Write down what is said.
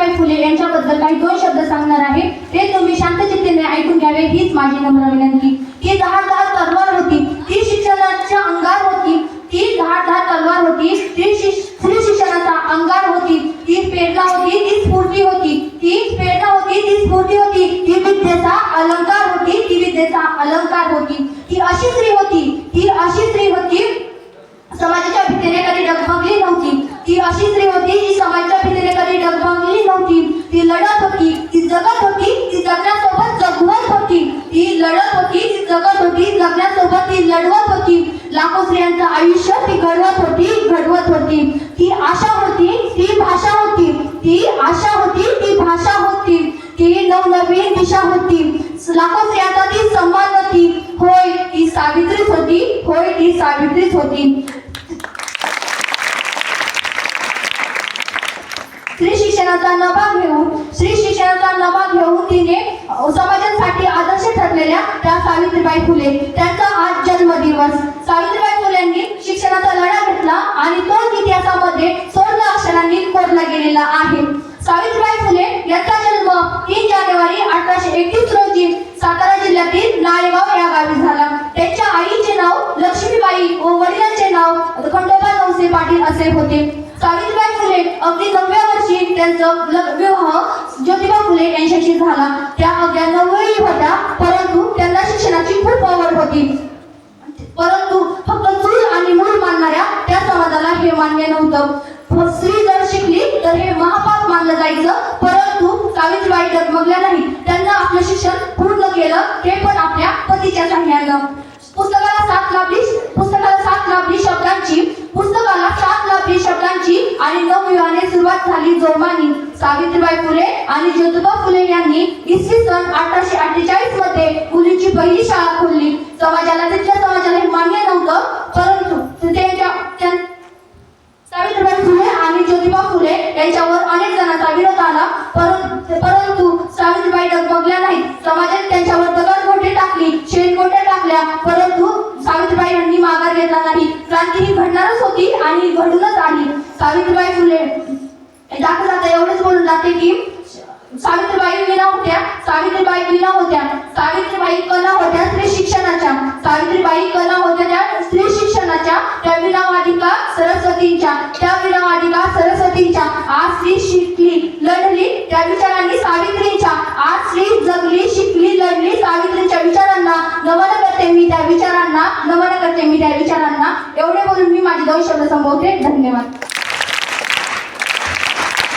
सावित्रीबाई फुले यांच्याबद्दल काही दोन शब्द सांगणार आहे. ते तुम्ही शांतचित्तेने ऐकून घ्यावे हीच माझी नम्र विनंती. ती दहा दहा तलवार होती. ती शिक्षणाच्या अंगार होती. ती दहा दहा तलवार होती. ती स्त्री शिक्षणाचा अंगार होती. ती प्रेरणा होती ती स्फूर्ती होती. ती प्रेरणा होती ती स्फूर्ती होती. ती विद्येचा अलंकार होती ती विद्येचा अलंकार होती. ती अशी स्त्री होती. ती अशी स्त्री होती. समाजाच्या भीतीने कधी डगमगली नव्हती. ती अशी स्त्री होती जी समाजाच्या ती लढत होती ती जगत होती ती जगण्यासोबत जगवत होती. ती लढत होती ती जगत होती जगण्यासोबत ती लढवत होती. लाखो स्त्रियांचं आयुष्य ती घडवत होती घडवत होती. ती आशा होती ती भाषा होती. ती आशा होती ती भाषा होती. ती नवनवीन दिशा होती. लाखो स्त्रियांचा ती सन्मान होती. होय ती सावित्रीच होती. होय ती सावित्रीच होती. स्त्री शिक्षणाचा नभा घेऊन स्त्री शिक्षणाचा नभा घेऊन तिने समाजासाठी आदर्श ठरलेल्या त्या सावित्रीबाई फुले. त्यांचा आज जन्मदिवस. सावित्रीबाई फुलेंनी शिक्षणाचा लढा घेतला आणि तो इतिहासामध्ये स्वर्ण अक्षरांनी कोरला गेलेला आहे. सावित्रीबाई फुले यांचा जन्म तीन जानेवारी अठराशे एकतीस रोजी सातारा जिल्ह्यातील नाळेगाव या गावी झाला. त्यांच्या आईचे नाव लक्ष्मीबाई व वडिलांचे नाव खंडोबा नवसे पाटील असे होते. सावित्रीबाई फुले अगदी नवव्या त्यांचं विवाह ज्योतिबा फुले यांच्याशी झाला. त्या अगद्या नववी होत्या परंतु त्यांना शिक्षणाची खूप आवड होती. परंतु फक्त चूल आणि मूल मानणाऱ्या त्या समाजाला हे मान्य नव्हतं. स्त्री जर शिकली तर हे महापाप मानलं जायचं. परंतु सावित्रीबाई डगमगल्या नाही त्यांना आपलं शिक्षण पूर्ण केलं ते पण आपल्या पतीच्या सहाय्यानं. पुस्तकाला साथ लाभली पुस्तकाला साथ लाभली शब्दांची पुस्तक वर्षी आणि नवविवाहाने सुरुवात झाली जोमानी सावित्रीबाई फुले आणि ज्योतिबा फुले यांनी. इसवी सन अठराशे अठ्ठेचाळीसमध्ये मुलीची पहिली शाळा खोलली. समाजाला तिथल्या समाजाला हे मान्य नव्हतं परंतु त्यांच्या सावित्रीबाई फुले आणि ज्योतिबा फुले यांच्यावर अनेक जणांचा विरोध आला. परंतु सावित्रीबाई डगमगल्या नाही समाजात त्यांच्यावर दगडगोटे टाकली शेणगोटे टाकल्या परंतु सावित्रीबाई यांनी माघार घेतला नाही. क्रांती ही घडणारच होती आणि घडूनच सावित्रीबाई फुले. दाखल आता एवढंच बोलून जाते की सावित्रीबाई विना होत्या सावित्रीबाई विना होत्या सावित्रीबाई कला होत्या स्त्री शिक्षणाच्या सावित्रीबाई कला होत्या त्या स्त्री शिक्षणाच्या त्या विनावादिका सरस्वतींच्या त्या विनावादिका सरस्वतींच्या आज स्त्री शिकली लढली त्या विचारांनी सावित्रींच्या आज स्त्री जगली शिकली लढली सावित्रीच्या विचारांना नमन करते मी त्या विचारांना नमन करते मी त्या विचारांना. एवढे बोलून मी माझे दोन शब्द संभवते धन्यवाद.